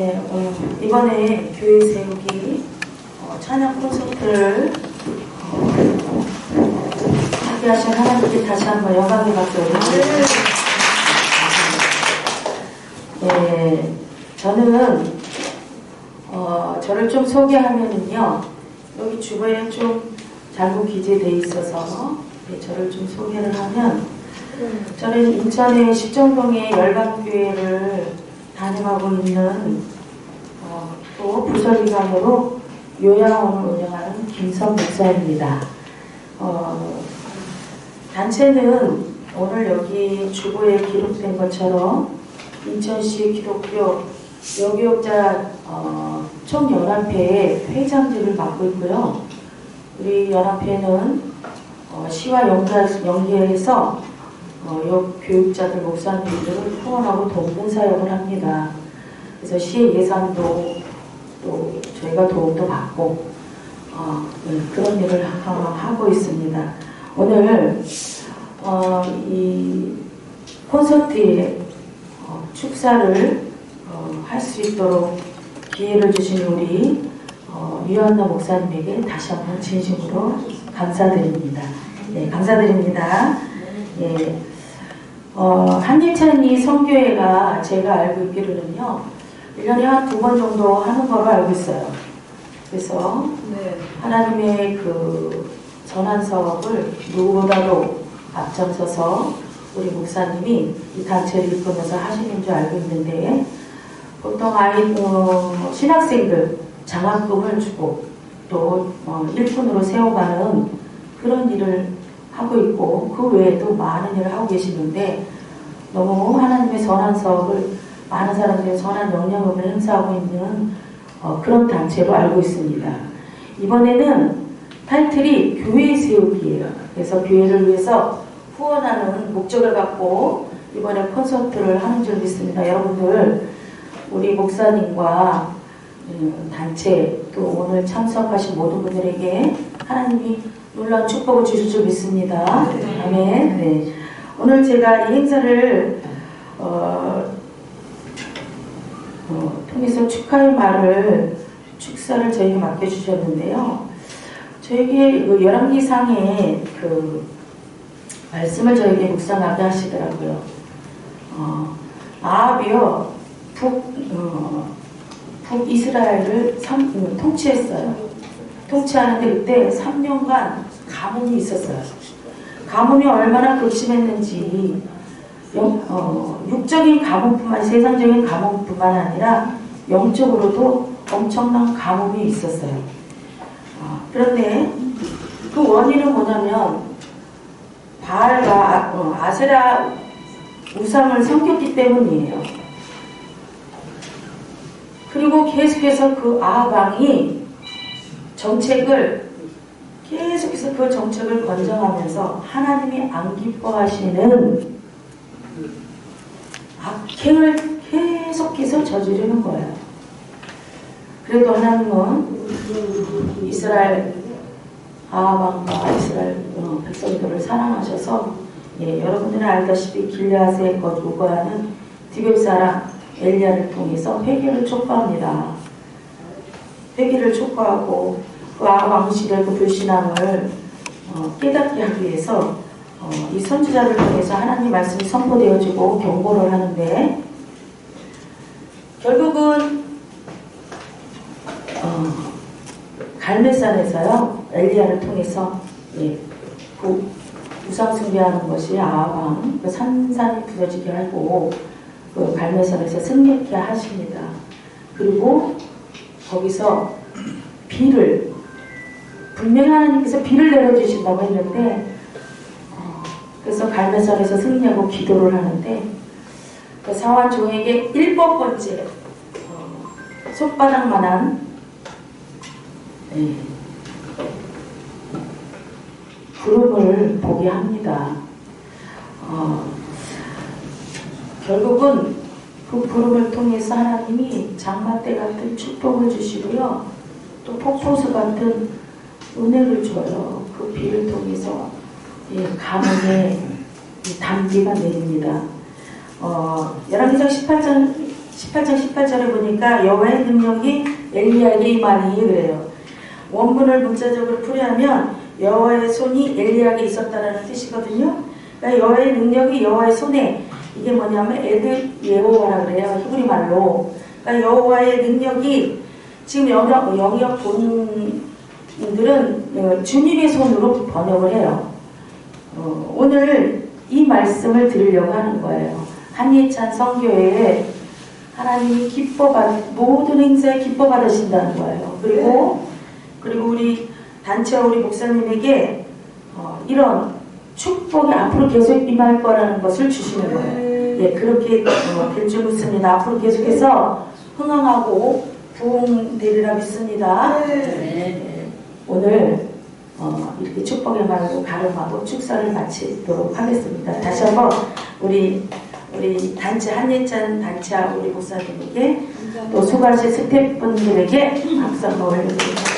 네, 어, 이번에 교회 세우기 어, 찬양 콘서트를 어, 하게 하신 하나님께 다시 한번 영광의 박수 올려드립니다. 네, 저는 어, 저를 좀 소개하면은요, 여기 주변에 좀 잘못 기재돼 있어서 네, 저를 좀 소개를 하면 저는 인천의 십정동의 열방교회를 담임하고 있는 어, 또 부설기관으로 요양원을 운영하는 김선 목사입니다. 어, 단체는 오늘 여기 주보에 기록된 것처럼 인천시 기독교 여교육자 어, 총연합회의 회장직을 맡고 있고요. 우리 연합회는 어, 시와 연계, 연계해서 어, 여 교육자들 목사님들을 후원하고 돕는 사역을 합니다. 그래서 시의 예산도 또 저희가 도움도 받고 어, 네, 그런 일을 하, 하고 있습니다. 오늘 어, 이 콘서트에 어, 축사를 어, 할수 있도록 기회를 주신 우리 어, 유한나 목사님에게 다시 한번 진심으로 감사드립니다. 네, 감사드립니다. 예. 어, 한예찬이 성교회가 제가 알고 있기로는요, 1년에 한 두 번 정도 하는 거로 알고 있어요. 그래서 네. 하나님의 그 전환 사업을 누구보다도 앞장서서 우리 목사님이 이 단체를 이끌면서 하시는 줄 알고 있는데 보통 아이 어, 신학생들 장학금을 주고 또 어, 일꾼으로 세워가는 그런 일을 하고 있고 그 외에도 많은 일을 하고 계시는데 너무 하나님의 전환 사업을 많은 사람들의 전환 영향력을 행사하고 있는 어, 그런 단체로 알고 있습니다. 이번에는 타이틀이 교회 세우기예요. 그래서 교회를 위해서 후원하는 목적을 갖고 이번에 콘서트를 하는 줄 믿습니다. 여러분들 우리 목사님과 음, 단체 또 오늘 참석하신 모든 분들에게 하나님이 놀라운 축복을 주실 줄 믿습니다. 네. 아멘. 네. 오늘 제가 이 행사를 어, 어, 통해서 축하의 말을 축사를 저에게 맡겨주셨는데요. 저에게 그 열왕기상의 그 말씀을 저에게 묵상하게 하시더라고요. 어, 아합이요 북, 어, 북이스라엘을 삼- 음, 통치했어요. 통치하는데 그때 3년간 가뭄이 있었어요. 가뭄이 얼마나 극심했는지 영- 어, 육적인 가뭄뿐만 세상적인 가뭄뿐만 아니라 영적으로도 엄청난 가뭄이 있었어요. 어, 그런데 그 원인은 뭐냐면 바알과 아, 어, 아세라 우상을 섬겼기 때문이에요. 그리고 계속해서 그 아합왕이 정책을 계속해서 그 정책을 권장하면서 하나님이 안 기뻐하시는 악행을 계속해서 저지르는 거예요. 그래도 하나님은 이스라엘 아합왕과 이스라엘 어, 백성들을 사랑하셔서 예, 여러분들은 알다시피 길리앗에 거주하는 디벳 사람 엘리야를 통해서 회개를 촉구합니다. 회개를 촉구하고 그 왕실의 그 불신앙을 어, 깨닫게 하기 위해서 어, 이 선지자를 통해서 하나님 말씀이 선포되어지고 경고를 하는데 결국은 어, 갈멜산에서요 엘리야를 통해서 예, 그 우상 숭배하는 것이 아합왕 그 산산이 부서지게 하고 그 갈멜산에서 승리케 하십니다. 그리고 거기서 비를 분명히 하나님께서 비를 내려주신다고 했는데 어, 그래서 갈멜산에서 승리하고 기도를 하는데 그 사환 종에게 일곱 번째 어, 손바닥만한 예, 구름을 보게 합니다. 어, 결국은 그 구름을 통해서 하나님이 장마때 같은 축복을 주시고요. 또 폭포수 같은 은혜를 줘요. 그 비를 통해서 예, 이 단비가 내립니다. 어, 열왕기상 18장 18장 18절에 보니까 여호와의 능력이 엘리야에게 임하니 그래요. 원문을 문자적으로 풀이하면 여호와의 손이 엘리야에게 있었다라는 뜻이거든요. 그러니까 여호와의 능력이 여호와의 손에 이게 뭐냐면 에드 예호와라 그래요. 히브리 말로. 그러니까 여호와의 능력이 지금 영역 영역 본들은 어, 주님의 손으로 번역을 해요. 어, 오늘 이 말씀을 들으려고 하는 거예요. 한예찬 성교회에 하나님이 기뻐받 모든 행사에 기뻐받으신다는 거예요. 그리고 그리고 우리 단체와 우리 목사님에게 어, 이런 축복이 앞으로 계속 임할 거라는 것을 주시는 거예요. 예, 그렇게 어, 될줄 믿습니다. 앞으로 계속해서 흥황하고 부흥되리라 믿습니다. 예, 오늘 어, 이렇게 축복의 말로 가름하고 축사를 마치도록 하겠습니다. 다시 한번 우리 우리 단체 한예찬 단체와 우리 목사님에게 또 수고하신 스태프분들에게 박수 한번 올려드립니다.